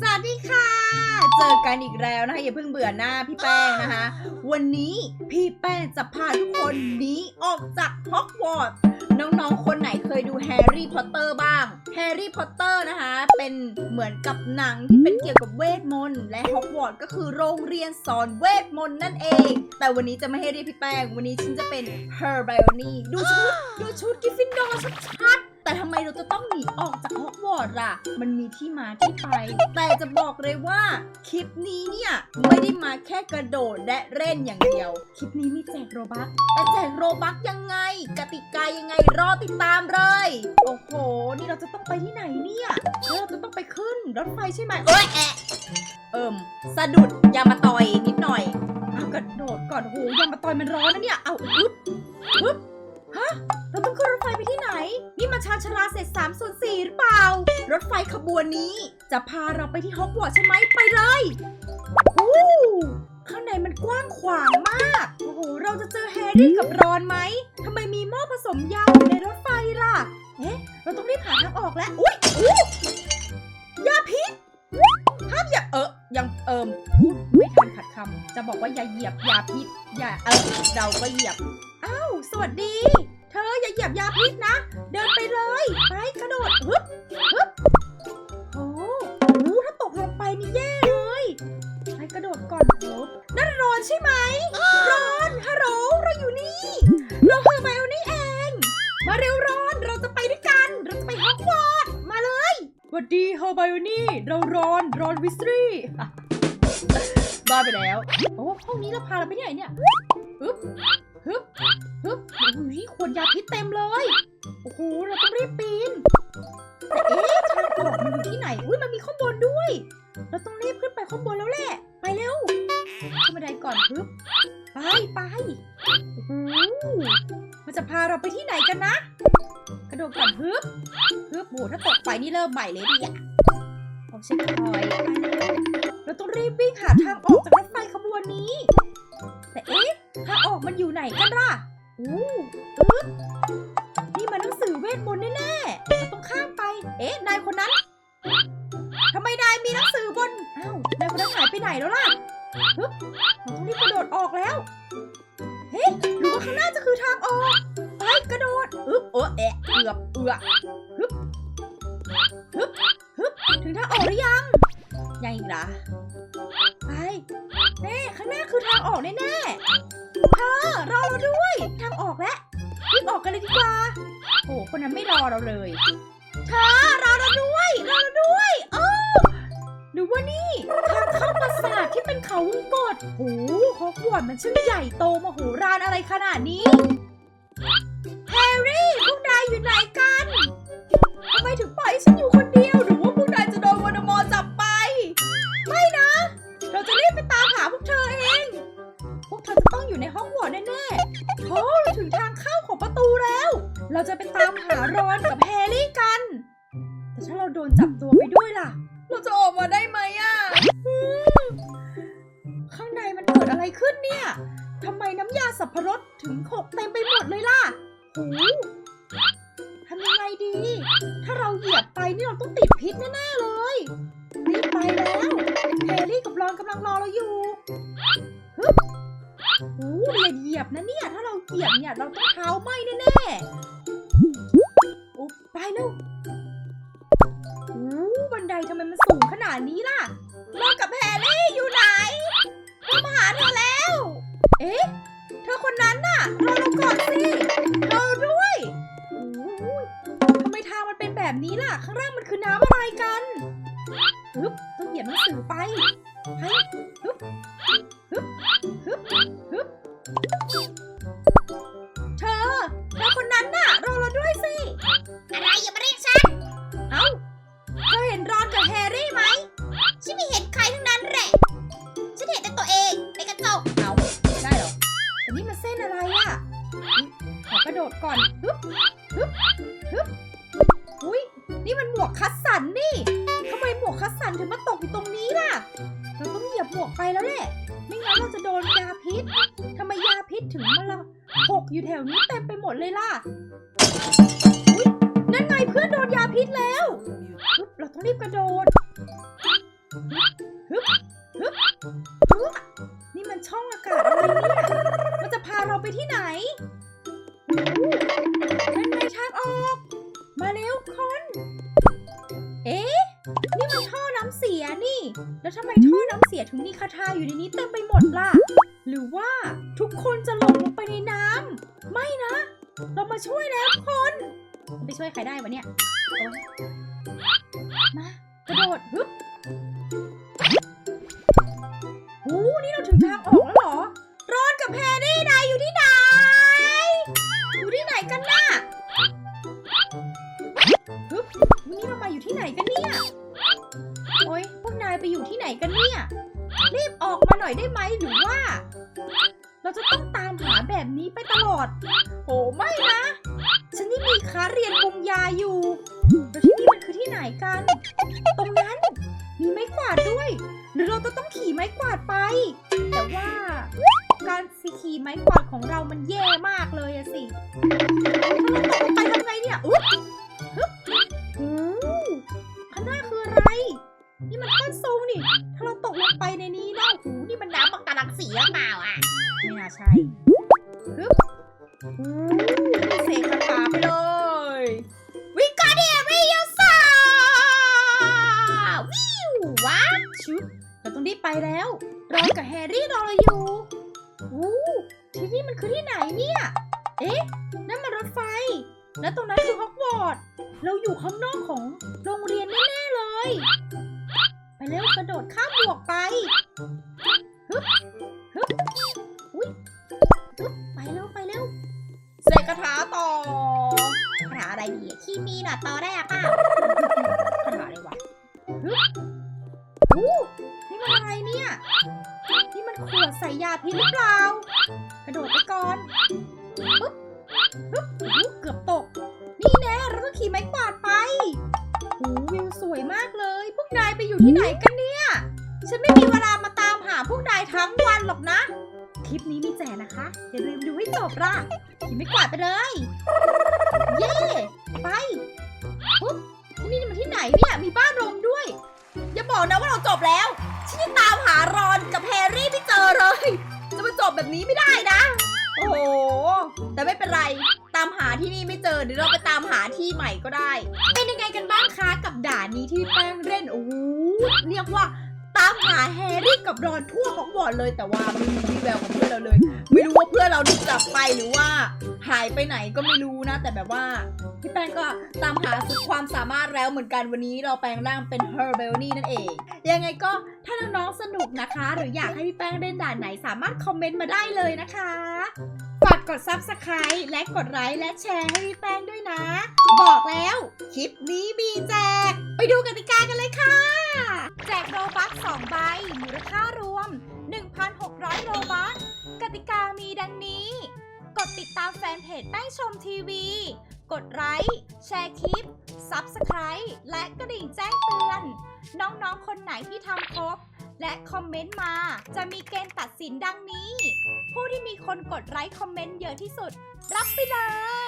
สวัสดีค่ะ เจอกันอีกแล้วนะคะอย่าเพิ่งเบื่อหน้าพี่แป้งนะคะ วันนี้พี่แป้งจะพาทุกคนหนีออกจากฮอกวอตส์น้องๆ คนไหนเคยดูแฮร์รี่พอตเตอร์บ้าง แฮร์รี่พอตเตอร์นะคะ เป็นเหมือนกับหนังที่เป็นเกี่ยวกับเวทมนต์และฮอกวอตส์ก็คือโรงเรียนสอนเวทมนต์นั่นเอง แต่วันนี้จะไม่ให้เรียกพี่แป้ง วันนี้ฉันจะเป็น Hermione ดูชุด ดูชุดกิฟฟินดอร์ชัดๆ แต่ทำไมเราจะต้องหนีออกจากฮอกวอตส์ล่ะ มันมีที่มาที่ไป แต่จะบอกเลยว่าคลิปนี้เนี่ยไม่ได้มาแค่กระโดดและเล่นอย่างเดียว คลิปนี้มีแจกโรบัคแต่แจกโรบัคยังไง กติกายังไงรอติดตามเลย โอ้โห นี่เราจะต้องไปที่ไหนเนี่ยแล้วเราจะต้องไปขึ้นรถไฟใช่ไหมเอ้ยแอะเอิ่มสะดุดอย่ามาต่อยนิดหน่อยเอากระโดดก่อนโอ้โหอย่ามาต่อยมันร้อนนะเนี่ย เอาอึ๊บ นี่มาชาชาลาเศษ3ส่วน4หรือเปล่า รถไฟขบวนนี้จะพาเราไปที่ฮอกวอตส์ใช่ไหมไปเลยอู้ข้างในมันกว้างขวางมาก โอ้โห เราจะเจอแฮร์รี่กับรอนไหม ทำไมมีหม้อผสมยาอยู่ในรถไฟล่ะ เอ๊ะ เราต้องรีบหาทางออกแล้ว อุ้ยอู้ยาพิษ ห้ามอย่าเออยังเอิมพูดไม่ทันขัดคำ จะบอกว่าอย่าเหยียบยาพิษ อย่าเออเราก็เหยียบ อ้าว สวัสดี ธออย่าเหยียบยาพิษนะ เดินไปเลย ไปกระโดดฮึบฮึบโอ้โหถ้าตกลงไปนี่แย่เลย ไปกระโดดก่อนโอ้นั่นรอนใช่ไหมรอนฮัลโหลเราอยู่นี่เราคือไบโอนี่เอง มาเร็วรอนเราจะไปด้วยกัน เราจะไปฮอกวอตส์มาเลยสวัสดีเฮอร์ไบโอนี่เรารอนรอนวิสตรีบ้าไปแล้ว โอ้ห้องนี้เราพาเราไปที่ไหนเนี่ยฮึบฮึบ ฮึบโอ้โหขวดยาพิษเต็มเลย โอ้โห เราต้องรีบปีน เอ๊ะทางออกมันอยู่ที่ไหน อุ้ยมันมีข้างบนด้วย เราต้องรีบขึ้นไปข้างบนแล้วแหละ ไปเร็ว ขึ้นบันไดก่อนฮึบ ไปไปโอ้โหมันจะพาเราไปที่ไหนกันนะ กระโดดก่อนฮึบฮึบโหถ้าตกไปนี่เริ่มใหม่เลยดิอะเอาเช็คพอยเราต้องรีบวิ่งหาทางออกจากรถไฟขบวนนี้ แต่เอ๊ะ ทางออกมันอยู่ไหนกันล่ะ อู้อึ๊บนี่มันหนังสือเวทมนต์แน่ๆเราต้องข้ามไป เอ๊ะ นายคนนั้น ทำไมนายมีหนังสือบน อ้าว นายคนนั้นหายไปไหนแล้วล่ะฮึบเราต้องรีบกระโดดออกแล้ว เฮ้ยหรือว่าข้างหน้าจะคือทางออก ไปกระโดดอึ๊บเออแอะเกือบเอือฮึบฮึบฮึบถึงทางออกหรือยังยังอีกเหรอไปเน่ข้างหน้าคือทางออกแน่ๆเธอรอเราด้วย นั้นไม่รอเราเลยเธอรอเราด้วยรอเราด้วยเออหรือว่านี่ทางเข้าปราสาทที่เป็นเขาวงกตโอ้ฮอกวอตมันช่างใหญ่โตมโหฬารอะไรขนาดนี้แฮร์รี่พวกนายอยู่ไหนกันทำไมถึงปล่อยฉันอยู่คนเดียวหรือว่าพวกนายจะโดนวอนมอจับไป ไม่นะ เราจะรีบไปตามหาพวกเธอเอง พวกเธอจะต้องอยู่ในห้อง จะไปตามหารอนกับแฮร์รี่กัน แต่ถ้าเราโดนจับตัวไปด้วยล่ะ เราจะออกมาได้ไหมอะข้างในมันเกิดอะไรขึ้นเนี่ยทำไมน้ำยาสับปะรดถึงหกเต็มไปหมดเลยล่ะโหทำยังไงดี ถ้าเราเหยียบไปนี่เราต้องติดพิษแน่ๆเลยรีบไปแล้วแฮร์รี่กับรอนกำลังรอเราอยู่ฮึบโอ้อย่าเหยียบนะเนี่ย ถ้าเราเหยียบเนี่ย เราต้องเท้าไหม้แน่ๆ โอ้ไปเร็วโอ้บันไดทำไมมันสูงขนาดนี้ล่ะรอกับแฮร์รี่อยู่ไหนเรามาหาเธอแล้ว เอ๊ะ เธอคนนั้นน่ะรอเราก่อนสิเราด้วยโอ้ยทำไมทางมันเป็นแบบนี้ล่ะ ข้างล่างมันคือน้ำอะไรกันฮึบต้องเหยียบหนังสือไปไปฮึบฮึบฮึบฮึบ วกคัสสันนี่ทำไมหมวกคัสสันถึงมาตกอยู่ตรงนี้ล่ะ เราต้องเหยียบหมวกไปแล้วแหละ ไม่งั้นเราจะโดนยาพิษทำไมยาพิษถึงมาละหกอยู่แถวนี้เต็มไปหมดเลยล่ะอุ้ยนั่นไงเพื่อนโดนยาพิษแล้วฮึบเราต้องรีบกระโดดฮึบฮึบฮึบนี่มันช่องอากาศอะไรเนี่ย มันจะพาเราไปที่ไหน ทำไมท่อน้ำเสียถึงมีคาถาอยู่ในนี้เต็มไปหมดล่ะ หรือว่าทุกคนจะหลงลงไปในน้ำไม่นะ เรามาช่วยแล้วทุกคน ไปช่วยใครได้วะเนี่ย มากระโดดฮึบหูนี่เราถึงทางออกแล้วเหรอ กันเนี่ย รีบออกมาหน่อยได้ไหมหรือว่า เราจะต้องตามหาแบบนี้ไปตลอด โอ้ไม่นะ ฉันนี่มีค้าเรียนปงยาอยู่แล้วที่นี่มันคือที่ไหนกัน ตรงนั้นมีไม้กวาดด้วย หรือเราจะต้องขี่ไม้กวาดไป แต่ว่าการขี่ไม้กวาดของเรามันแย่มากเลยอะสิ เสกคาถาไปเลยวิกาเดียริยซาวิวว้าชุบเราต้องรีบไปแล้วรอกับแฮร์รี่รอเราอยู่อู้ที่นี่มันคือที่ไหนเนี่ย เอ๊ะ นั่นมันรถไฟ และตรงนั้นคือฮอกวอตส์เราอยู่ข้างนอกของโรงเรียนแน่ๆเลย ไปเร็วกระโดดข้ามบวกไปฮึบ อะไรดีอะที่มีหน่ะต่อได้อะป้าคาถาอะไรวะฮึบอู้นี่มันอะไรเนี่ย นี่มันขวดใส่ยาพิษหรือเปล่า กระโดดไปก่อนปึ๊บปึ๊บอู้เกือบตก นี่แน่เราต้องขี่ไม้กวาดไปโอ้วิวสวยมากเลย พวกนายไปอยู่ที่ไหนกันเนี่ย ฉันไม่มีเวลามาตามหาพวกนายทั้งวันหรอกนะ คลิปนี้มีแจกนะคะอย่าลืมดูให้จบล่ะขี่ไม้กวาดไปเลย เย้ไปปุ๊บที่นี่มันที่ไหนเนี่ยมีบ้านลมด้วย อย่าบอกนะว่าเราจบแล้วฉันยังตามหารอนกับแฮร์รี่ไม่เจอเลย จะมาจบแบบนี้ไม่ได้นะ โอ้โห แต่ไม่เป็นไรตามหาที่นี่ไม่เจอเดี๋ยวเราไปตามหาที่ใหม่ก็ได้ เป็นยังไงกันบ้างคะกับด่านนี้ที่แป้งเล่นโอ้โหเรียกว่า ตามหาแฮร์รี่กับรอนทั่วของบอร์ดเลยแต่ว่าไม่มีวี่แววของเพื่อนเราเลย ไม่รู้ว่าเพื่อนเราดูกลับไปหรือว่าหายไปไหนก็ไม่รู้นะ แต่แบบว่าพี่แป้งก็ตามหาสุดความสามารถแล้วเหมือนกันวันนี้เราแปลงร่างเป็นเฮอร์เบลนี่นั่นเอง ยังไงก็ ถ้าน้องๆสนุกนะคะ หรืออยากให้พี่แป้งเล่นด่านไหนสามารถคอมเมนต์มาได้เลยนะคะ ฝากกด Subscribe และกดไลค์และแชร์ให้พี่แป้งด้วยนะ บอกแล้วคลิปนี้มีแจก ไปดูกติกากันเลยค่ะ แจกโรบัค2ใบมูลค่ารวม 1,600 โรบัคกติกามีดังนี้ กดติดตามแฟนเพจแป้งชมทีวี กดไลค์แชร์คลิป Subscribe และกระดิ่งแจ้งเตือน น้องๆ คนไหนที่ทำครบ และคอมเมนต์มา จะมีเกณฑ์ตัดสินดังนี้ ผู้ที่มีคนกดไลค์คอมเมนต์เยอะที่สุด รับไปเลย